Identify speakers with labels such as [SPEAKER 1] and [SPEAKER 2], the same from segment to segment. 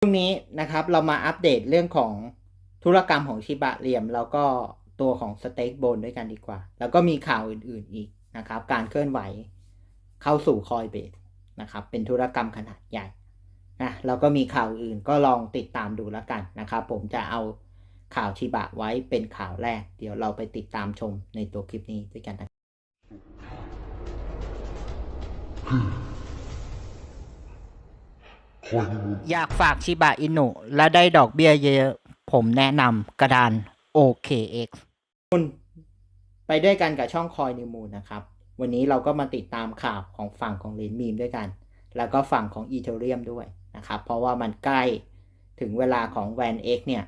[SPEAKER 1] ช่วงนี้นะครับเรามาอัปเดตเรื่องของธุรกรรมของชิบะเหลี่ยม แล้วก็ตัวของสเต็กโบนด้วยกันดีกว่า แล้วก็มีข่าวอื่นๆอีกนะครับ การเคลื่อนไหวเข้าสู่คอยเบสนะครับ เป็นธุรกรรมขนาดใหญ่นะแล้วก็มีข่าวอื่นก็ลองติดตามดูแล้วกันนะครับ ผมจะเอาข่าวชิบะไว้เป็นข่าวแรก เดี๋ยวเราไปติดตามชมในตัวคลิปนี้ด้วยกันนะ อยากฝากชิบะอินุ และได้ดอกเบี้ยเยอะๆผมแนะนำกระดาน OKX คุณไปด้วยกันกับช่องคอยนิวมูลนะครับ วันนี้เราก็มาติดตามข่าวของฝั่งของเลนมีมด้วยกัน แล้วก็ฝั่งของอีเทเรียมด้วยนะครับ เพราะว่ามันใกล้ถึงเวลาของแวน X เนี่ย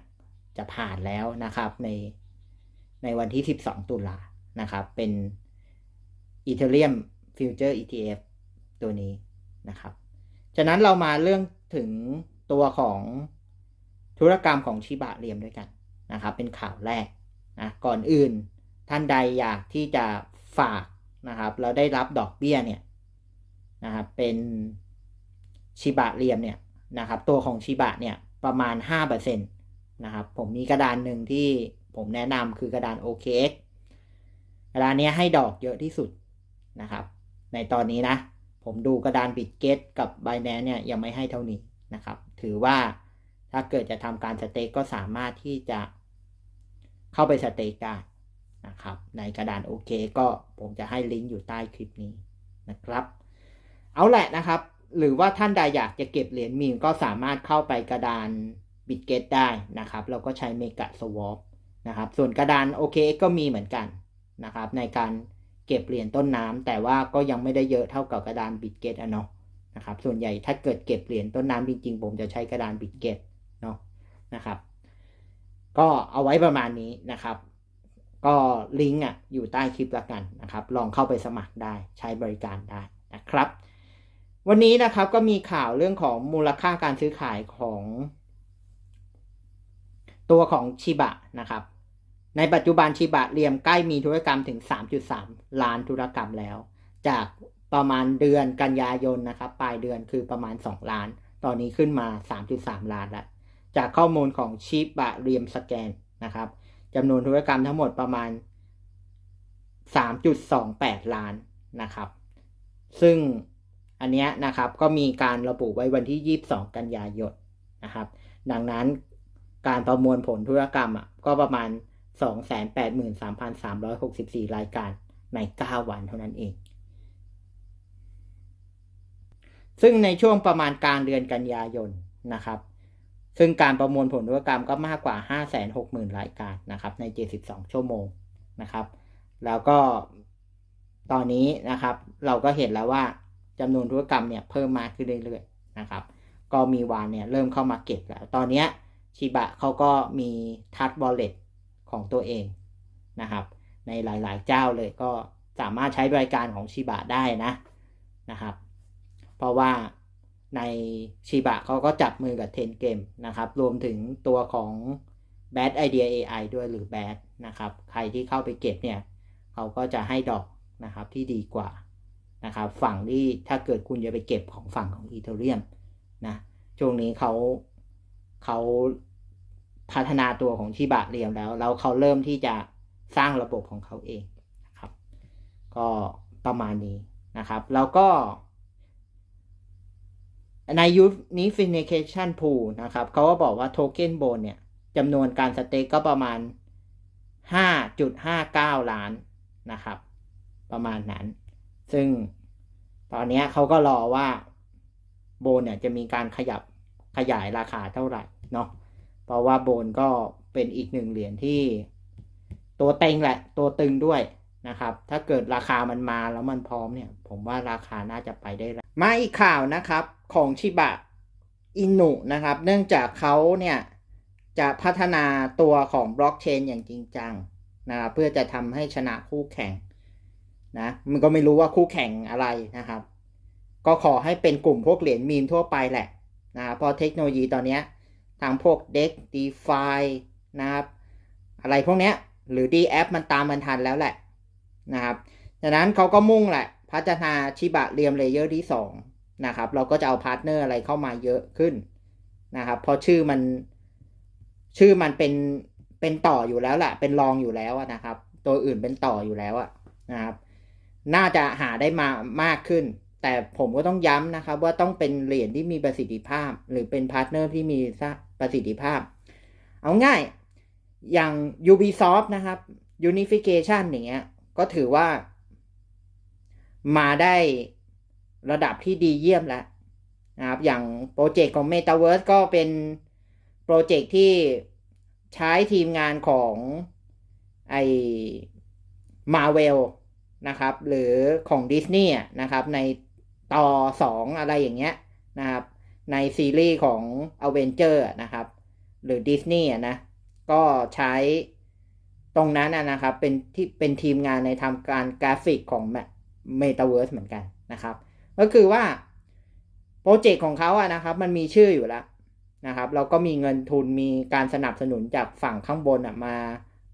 [SPEAKER 1] จะผ่านแล้วนะครับในในวันที่ 12 ตุลานะครับ เป็นอีเทเรียมฟิวเจอร์ ETF ตัวนี้นะครับ ฉะนั้นเรามาเรื่องถึงตัวของธุรกรรมของชิบะเรียมด้วยกันนะครับ เป็นข่าวแรกนะก่อนอื่นท่านใดอยากที่จะฝากนะครับแล้วได้รับดอกเบี้ยเนี่ยนะครับเป็นชิบะเรียมเนี่ยนะครับ ตัวของชิบะเนี่ยประมาณ5%นะครับ ผมมีกระดานหนึ่งที่ผมแนะนำคือกระดาน OKX กระดานนี้ให้ดอกเยอะที่สุดนะครับ ในตอนนี้นะ ผมดูกระดานบิตเกตกับ b บ n a n c e เนี่ยยังไม่ให้เท่านี้นะครับ ถือว่าถ้าเกิดจะทำการสเต็กก็สามารถที่จะเข้าไปสเต็กได้นะครับ ในกระดานโอเคก็ผมจะให้ลิงก์อยู่ใต้คลิปนี้นะครับ เอาแหละนะครับ หรือว่าท่านใดอยากจะเก็บเหรียญมีมก็สามารถเข้าไปกระดานบิตเกตได้นะครับเราก็ใช้เมกะสวอปนะครับ ส่วนกระดาน OKX ก็มีเหมือนกันนะครับ ในการ เก็บเหรียญต้นน้ำแต่ว่าก็ยังไม่ได้เยอะเท่ากับกระดานบิตเกตอะเนาะนะครับ ส่วนใหญ่ถ้าเกิดเก็บเหรียญต้นน้ำจริงๆ ผมจะใช้กระดานบิตเกตเนาะนะครับ ก็เอาไว้ประมาณนี้นะครับ ก็ลิงก์อะอยู่ใต้คลิปละกันนะครับ ลองเข้าไปสมัครได้ใช้บริการได้นะครับ วันนี้นะครับก็มีข่าวเรื่องของมูลค่าการซื้อขายของตัวของชิบะนะครับ ในปัจจุบันชิบะเรียมใกล้มีธุรกรรมถึง 3.3 ล้านธุรกรรมแล้ว จากประมาณเดือนกันยายนนะครับปลายเดือนคือประมาณ 2 ล้าน ตอนนี้ขึ้นมา 3.3 ล้านแล้ว จากข้อมูลของชิบะเรียมสแกนนะครับจำนวนธุรกรรมทั้งหมดประมาณ 3.28 ล้านนะครับ ซึ่งอันเนี้ยนะครับก็มีการระบุไว้วันที่ 22 กันยายนนะครับ ดังนั้นการประมวลผลธุรกรรมอะก็ประมาณ 283,364 รายการใน 9 วันเท่านั้นเอง ซึ่งในช่วงประมาณกลางเดือนกันยายนนะครับ ซึ่งการประมวลผลธุรกรรมก็มากกว่า 560,000 รายการนะครับ ใน 72 ชั่วโมงนะครับ แล้วก็ตอนนี้นะครับ เราก็เห็นแล้วว่าจำนวนธุรกรรมเนี่ยเพิ่มมากขึ้นเรื่อยๆนะครับ ก็มีวานเนี่ยเริ่มเข้ามาเก็บแล้ว ตอนนี้ชิบะเขาก็มีทัชบอลเลต ของตัวเองนะครับ ในหลายๆเจ้าเลยก็สามารถใช้บริการของชิบะได้นะนะครับ เพราะว่าในชิบะเขาก็จับมือกับเทนเกมนะครับ รวมถึงตัวของ Bad Idea AI ด้วยหรือ Bad นะครับ ใครที่เข้าไปเก็บเนี่ยเขาก็จะให้ดอกนะครับที่ดีกว่านะครับ ฝั่งที่ถ้าเกิดคุณจะไปเก็บของฝั่งของอีเทเรียมนะช่วงนี้เขาเขา พัฒนาตัวของชิบะเรียมแล้ว แล้วเขาเริ่มที่จะสร้างระบบของเขาเองนะครับ ก็ประมาณนี้นะครับ แล้วก็ในยุคนี้ Finication Pool นะครับเขาก็บอกว่าโทเค็นโบนเนี่ยจำนวนการสเต็กก็ประมาณ 5.59 ล้านนะครับ ประมาณนั้น ซึ่งตอนนี้เขาก็รอว่าโบนเนี่ยจะมีการขยับขยายราคาเท่าไหร่เนาะ เพราะว่าโบนก็เป็นอีกหนึ่งเหรียญที่ ตัวเต็งแหละ ตัวตึงด้วยนะครับ ถ้าเกิดราคามันมาแล้วมันพร้อมเนี่ย ผมว่าราคาน่าจะไปได้แล้วมาอีกข่าวนะครับของชิบะอินุนะครับ เนื่องจากเขาเนี่ยจะพัฒนาตัวของบล็อกเชนอย่างจริงจังนะครับเพื่อจะทำให้ชนะคู่แข่งนะมันก็ไม่รู้ว่าคู่แข่งอะไรนะครับ ก็ขอให้เป็นกลุ่มพวกเหรียญมีมทั่วไปแหละนะเพราะเทคโนโลยีตอนนี้ ทางพวกเด็กดีฟานะครับ อะไรพวกเนี้ย หรือ d แอปมันตามมันทันแล้วแหละนะครับดังนั้นเขาก็มุ่งแหละ พัฒนาชิบะเรียมเลเยอร์ที่ 2 นะครับ เราก็จะเอาพาร์ทเนอร์อะไรเข้ามาเยอะขึ้นนะครับเพราะชื่อมันชื่อมันเป็นเป็นต่ออยู่แล้วแหละเป็นรองอยู่แล้วนะครับ ตัวอื่นเป็นต่ออยู่แล้วนะครับ น่าจะหาได้มามากขึ้น แต่ผมก็ต้องย้ำนะครับ ว่าต้องเป็นเหรียญที่มีประสิทธิภาพ หรือเป็นพาร์ทเนอร์ที่มี ประสิทธิภาพ เอาง่ายอย่าง Ubisoft นะครับ Unification อย่างเงี้ยก็ถือว่า มาได้ระดับที่ดีเยี่ยมแล้วนะครับ อย่างโปรเจกต์ของ Metaverse ก็เป็นโปรเจกต์ที่ใช้ทีมงานของไอ Marvel นะครับ หรือของ Disney นะครับ ในต่อสองอะไรอย่างเงี้ยนะครับ ในซีรีส์ของ a v e n g e r นะครับ หรือ Disney นะ ก็ใช้ตรงนั้นนะครับ เป็นที่เป็นทีมงานในทำการกราฟิกของ Metaverse เหมือนกันนะครับ ก็คือว่า โปรเจกต์ของเขาอะนะครับ มันมีชื่ออยู่แล้วนะครับ เราก็มีเงินทุนมีการสนับสนุนจากฝั่งข้างบนอะมา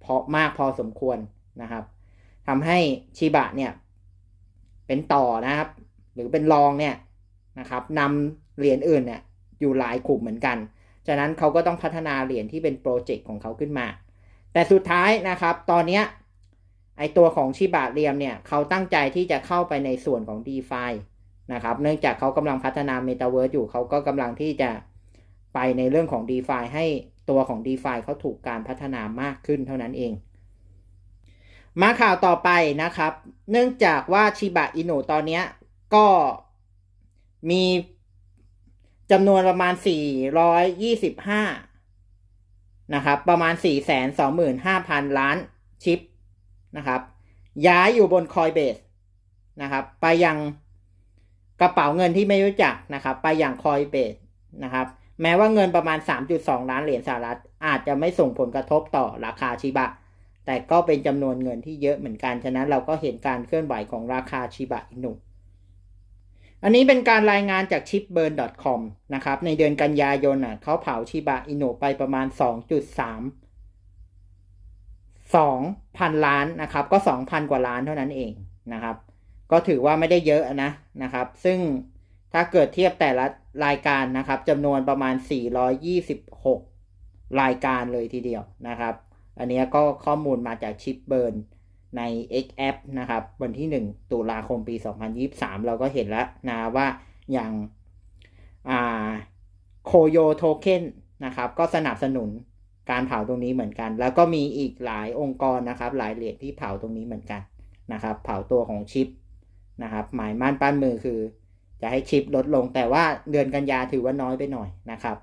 [SPEAKER 1] พอมากพอสมควรนะครับทำให้ชิบะเนี่ย เป็นต่อนะครับ หรือเป็นรองเนี่ยนะครับนำ เหรียญอื่นเนี่ยอยู่หลายกลุ่มเหมือนกัน ฉะนั้นเขาก็ต้องพัฒนาเหรียญที่เป็นโปรเจกต์ของเขาขึ้นมา แต่สุดท้ายนะครับ ตอนเนี้ไอตัวของชิบะเรียมเนี่ยเขาตั้งใจที่จะเข้าไปในส่วนของ d e f านะครับ เนื่องจากเขากำลังพัฒนา Metaverse อยู่เขาก็กำลังที่จะไปในเรื่องของ d e f าให้ตัวของ d e f าเขาถูกการพัฒนามากขึ้นเท่านั้นเอง มาข่าวต่อไปนะครับ เนื่องจากว่าชิบะอินุตอนนี้ก็มี จำนวนประมาณ 425 นะครับ ประมาณ 425,000 ล้านชิปนะครับ ย้ายอยู่บน Coinbase นะครับ ไปยังกระเป๋าเงินที่ไม่รู้จักนะครับ ไปอยัง Coinbase นะครับ แม้ว่าเงินประมาณ 3.2 ล้านเหรียญสหรัฐ อาจจะไม่ส่งผลกระทบต่อราคาชิบะ แต่ก็เป็นจำนวนเงินที่เยอะเหมือนกัน ฉะนั้นเราก็เห็นการเคลื่อนไหวของราคาชิบะอินุ อันนี้เป็นการรายงานจาก chipburn.com นะครับ ในเดือนกันยายนอะเขาเผาชิบะอินุไปประมาณ 2.3 2พันล้านนะครับ ก็ 2,000 กว่าล้านเท่านั้นเองนะครับ ก็ถือว่าไม่ได้เยอะนะนะครับ ซึ่งถ้าเกิดเทียบแต่ละรายการนะครับจำนวนประมาณ 426 รายการเลยทีเดียวนะครับ อันนี้ก็ข้อมูลมาจากชิปเบิร์น ใน XF นะครับ วันที่ 1 ตุลาคมปี 2023 เราก็เห็นแล้วนะว่าอย่างโคโยโทเค็นนะครับ ก็สนับสนุนการเผาตรงนี้เหมือนกัน แล้วก็มีอีกหลายองค์กรนะครับ หลายเหรียญที่เผาตรงนี้เหมือนกันนะครับ เผาตัวของชิปนะครับ หมายมั่นปั้นมือคือ จะให้ชิปลดลง แต่ว่าเดือนกันยาถือว่าน้อยไปหน่อยนะครับ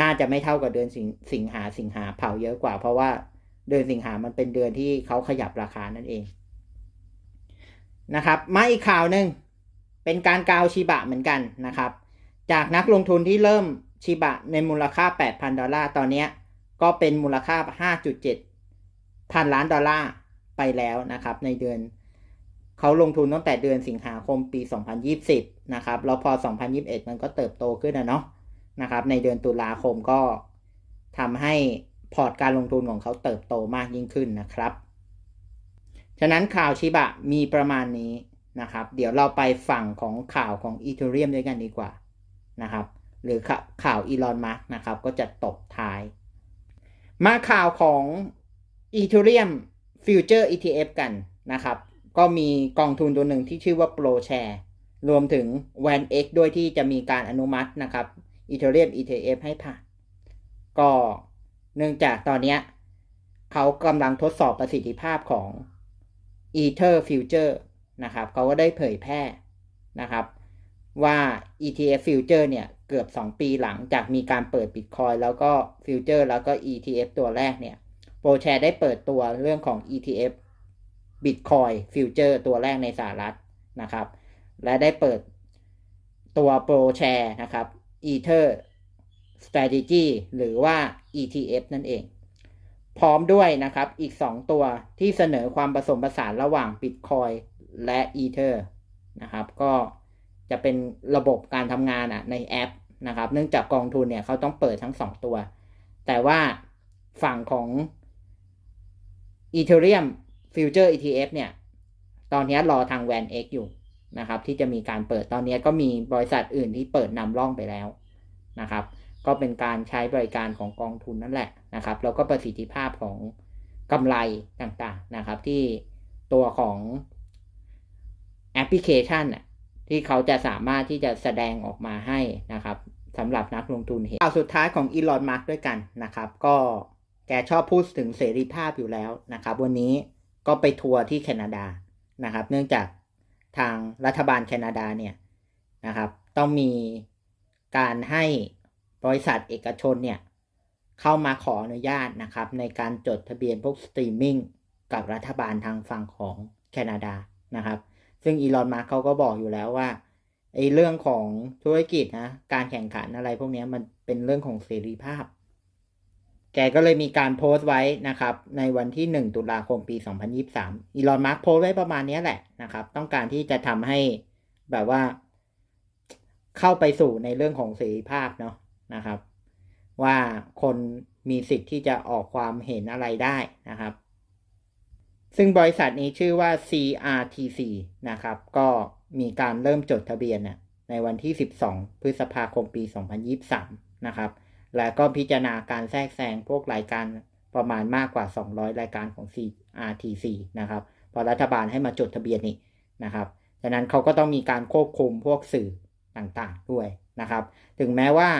[SPEAKER 1] น่าจะไม่เท่ากับเดือนสิงสิงหาสิงหาเผาเยอะกว่า เพราะว่า เดือนสิงหามันเป็นเดือนที่เขาขยับราคานั่นเองนะครับมาอีกข่าวหนึ่งเป็นการกาวชิบะเหมือนกันนะครับ จากนักลงทุนที่เริ่มชิบะในมูลค่า 8,000 ดอลลาร์ตอนนี้ก็เป็นมูลค่า 5.7 พันล้านดอลลาร์ไปแล้วนะครับ ในเดือนเขาลงทุนตั้งแต่เดือนสิงหาคมปี 2020 นะครับแล้วพอ 2021 มันก็เติบโตขึ้นนะเนาะนะครับ ในเดือนตุลาคมก็ทำให้ พอร์ตการลงทุนของเขาเติบโตมากยิ่งขึ้นนะครับ ฉะนั้นข่าวชิบะมีประมาณนี้นะครับ เดี๋ยวเราไปฝั่งของข่าวของอีเทเรียมด้วยกันดีกว่านะครับ หรือข่าวอีลอนมาร์นะครับ ก็จะตบท้าย มาข่าวของอีเทเรียมฟิวเจอร์ ETF กันนะครับ ก็มีกองทุนตัวหนึ่งที่ชื่อว่า Pro Share รวมถึง Van X ด้วยที่จะมีการอนุมัตินะครับอีเทเรียม ETF ให้ผ่านก็ เนื่องจากตอนนี้เขากำลังทดสอบประสิทธิภาพของ Ether Future นะครับเขาก็ได้เผยแพร่นะครับว่า ETF Future เนี่ย เกือบ 2 ปีหลังจากมีการเปิด Bitcoin แล้วก็ Future แล้วก็ ETF ตัวแรกเนี่ยโปรแชร์ได้เปิดตัวเรื่องของ ETF Bitcoin Future ตัวแรกในสหรัฐนะครับ และได้เปิดตัวโปรแชร์นะครับ Ether strategy หรือว่า ETF นั่นเอง พร้อมด้วยนะครับอีก 2 ตัวที่เสนอความผสมผสานระหว่าง Bitcoin และ Ether นะครับ ก็จะเป็นระบบการทำงานอะในแอปนะครับ เนื่องจากกองทุนเนี่ยเขาต้องเปิดทั้ง 2 ตัว แต่ว่าฝั่งของ Ethereum Future ETF เนี่ย ตอนนี้รอทาง Van X อยู่นะครับ ที่จะมีการเปิดตอนนี้ก็มีบริษัทอื่นที่เปิดนำร่องไปแล้วนะครับ ก็เป็นการใช้บริการของกองทุนนั่นแหละนะครับแล้วก็ประสิทธิภาพของกำไรต่างๆนะครับที่ตัวของแอปพลิเคชันน่ะที่เขาจะสามารถที่จะแสดงออกมาให้นะครับสำหรับนักลงทุนเห็นข่าวสุดท้ายของอีลอนมาร์กด้วยกันนะครับ ก็แกชอบพูดถึงเสรีภาพอยู่แล้วนะครับ วันนี้ก็ไปทัวร์ที่แคนาดานะครับ เนื่องจากทางรัฐบาลแคนาดาเนี่ยนะครับ ต้องมีการให้ บริษัทเอกชนเนี่ยเข้ามาขออนุญาตนะครับในการจดทะเบียนพวกสตรีมมิ่งกับรัฐบาลทางฝั่งของแคนาดานะครับ ซึ่งอีลอนมาร์กเขาก็บอกอยู่แล้วว่าไอ้เรื่องของธุรกิจนะการแข่งขันอะไรพวกนี้มันเป็นเรื่องของเสรีภาพ แกก็เลยมีการโพสต์ไว้นะครับ ในวันที่ 1 ตุลาคมปี 2023 อีลอนมาร์กโพสต์ไว้ประมาณนี้แหละนะครับ ต้องการที่จะทำให้แบบว่า เข้าไปสู่ในเรื่องของเสรีภาพเนาะ นะครับ ว่าคนมีสิทธิ์ที่จะออกความเห็นอะไรได้นะครับ ซึ่งบริษัทนี้ชื่อว่า CRTC นะครับ ก็มีการเริ่มจดทะเบียนนะในวันที่ 12 พฤษภาคมปี 2023 นะครับ แล้วก็พิจารณาการแทรกแซงพวกรายการประมาณมากกว่า 200 รายการของ CRTC นะครับ พอรัฐบาลให้มาจดทะเบียนนี่นะครับฉะนั้นเขาก็ต้องมีการควบคุมพวกสื่อต่างๆด้วยนะครับ ถึงแม้ว่า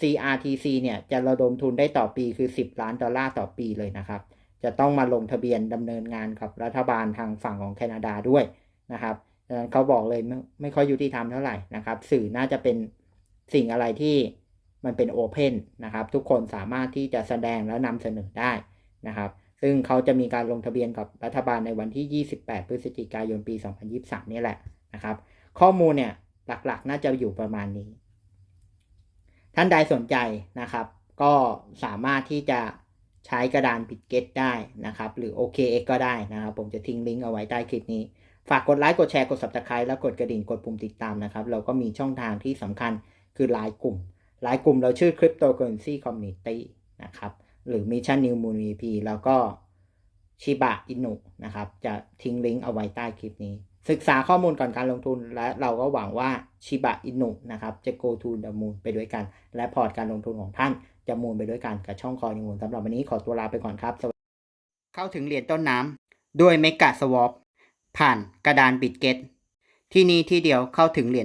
[SPEAKER 1] CRTC เนี่ยจะระดมทุนได้ต่อปีคือ 10 ล้านดอลลาร์ต่อปีเลยนะครับ จะต้องมาลงทะเบียนดำเนินงานกับรัฐบาลทางฝั่งของแคนาดาด้วยนะครับดังนั้นเขาบอกเลยไม่ไม่ค่อยยุติธรรมเท่าไหร่นะครับ สื่อน่าจะเป็นสิ่งอะไรที่มันเป็นโอเพนนะครับ ทุกคนสามารถที่จะแสดงและนำเสนอได้นะครับ ซึ่งเขาจะมีการลงทะเบียนกับรัฐบาลในวันที่ 28 พฤศจิกายนปี 2023 นี่แหละนะครับ ข้อมูลเนี่ยหลักๆ น่าจะอยู่ประมาณนี้ ท่านใดสนใจนะครับ ก็สามารถที่จะใช้กระดานปิดเกตได้นะครับ หรือ OKX ก็ได้นะครับ ผมจะทิ้งลิงก์เอาไว้ใต้คลิปนี้ ฝากกดไลค์กดแชร์กด subscribe แล้วกดกระดิ่งกดปุ่มติดตามนะครับ เราก็มีช่องทางที่สำคัญคือไลน์กลุ่มไลน์กลุ่มเราชื่อ Cryptocurrency Community นะครับ หรือ Mission New Moon VP แล้วก็ชิบะอินุนะครับ จะทิ้งลิงก์เอาไว้ใต้คลิปนี้ ศึกษาข้อมูลก่อนการลงทุน และเราก็หวังว่าชิบะอินุนะครับจะ go to the moon ไปด้วยกัน และพอร์ตการลงทุนของท่านจะมูลไปด้วยกันกับช่องคอยนิมูลสำหรับวันนี้ขอตัวลาไปก่อนครับ เข้าถึงเหรียญต้นน้ำด้วยเมกะสวอปผ่านกระดานบิตเกตที่นี่ที่เดียวเข้าถึงเหรียญ